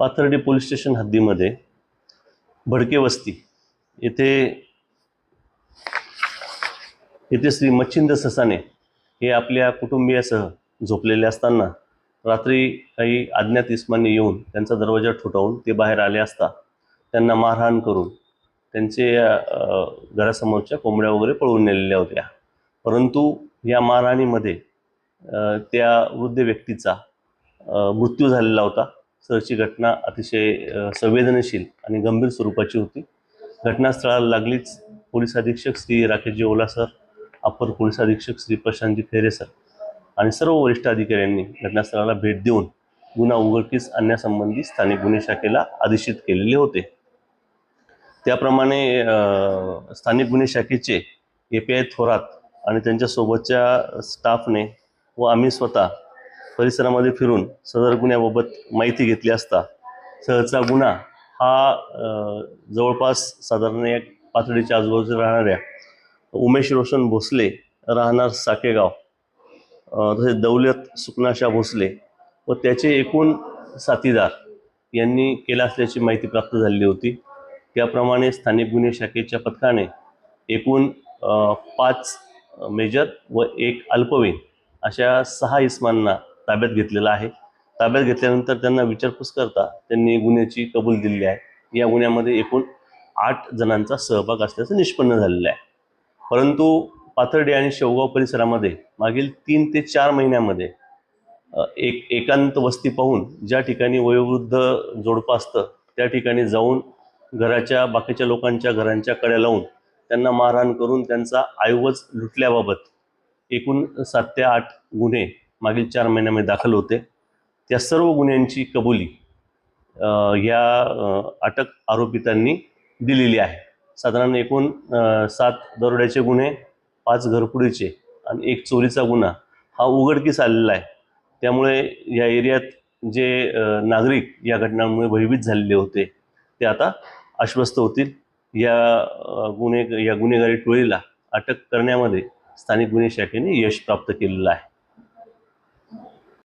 Pathardi police station हद्दीमध्ये भडके वस्ती येथे येथे श्री मच्छिंद ससाने हे आपल्या कुटुंबियासह झोपलेले असताना रात्री काही अज्ञात इस्माने येऊन त्यांचा दरवाजा ठोठावून ते बाहेर आले असता त्यांना मारहाण करून त्यांचे घरासमोरच्या कोंबड्या वगैरे पळवून नेलेल्या होत्या. परंतु या मारहाणीमध्ये त्या वृद्ध व्यक्तीचा मृत्यू झालेला होता. सरची घटना अतिशय संवेदनशील आणि गंभीर स्वरूपाची होती. घटनास्थळाला लागलीच पोलीस अधीक्षक Shri Rakeshji Ola sir upper police अधीक्षक श्री प्रशांतजी खैरे सर आणि सर्व वरिष्ठ अधिकाऱ्यांनी घटनास्थळाला भेट देऊन गुन्हा उघडकीस आणण्यासंबंधी स्थानिक गुन्हे शाखेला आदेशित केलेले होते. त्याप्रमाणे स्थानिक गुन्हे शाखेचे ए पी आय थोरात आणि त्यांच्यासोबतच्या स्टाफने व आम्ही स्वतः परिसरामध्ये फिरून सदर गुन्ह्याबाबत माहिती घेतली असता सहजचा गुन्हा हा जवळपास साधारण एक पातळीच्या आजूबाजूला राहणाऱ्या उमेश रोशन भोसले राहणार साकेगाव तसेच दौलत सुकनाशा भोसले व त्याचे एकूण साथीदार यांनी केला असल्याची माहिती प्राप्त झालेली होती. त्याप्रमाणे स्थानिक गुन्हे शाखेच्या पथकाने एकूण पाच मेजर व एक अल्पवयीन अशा सहा इस्मांना ताब्यात घेतलेला आहे. ताब्यात घेतल्यानंतर त्यांना विचारपूस करता त्यांनी गुन्ह्याची कबूल दिलेली आहे. या गुन्ह्यामध्ये एकूण आठ जणांचा सहभाग असल्याचं निष्पन्न झालेलं आहे. परंतु पाथर्डी आणि शेवगाव परिसरामध्ये मागील तीन ते चार महिन्यामध्ये एक एकांत वस्ती पाहून ज्या ठिकाणी वयोवृद्ध जोडपं असतं त्या ठिकाणी जाऊन घराच्या बाकीच्या लोकांच्या घरांच्या कड्या लावून त्यांना मारहाण करून त्यांचा ऐवज लुटल्याबाबत एकूण सात ते आठ गुन्हे मागील चार महिन्यामध्ये दाखल होते. त्या सर्व गुन्ह्यांची कबुली या अटक आरोपितांनी दिलेली आहे. साधारण एकूण सात दरोड्याचे गुन्हे पाच घरपुडीचे आणि एक चोरीचा गुन्हा हा उघडकीस आलेला आहे. त्यामुळे या एरियात जे नागरिक या घटनांमुळे भयभीत झालेले होते ते आता आश्वस्त होतील. या गुन्हे या गुन्हेगारी टोळीला अटक करण्यामध्ये स्थानिक गुन्हे शाखेने यश प्राप्त केलेलं आहे.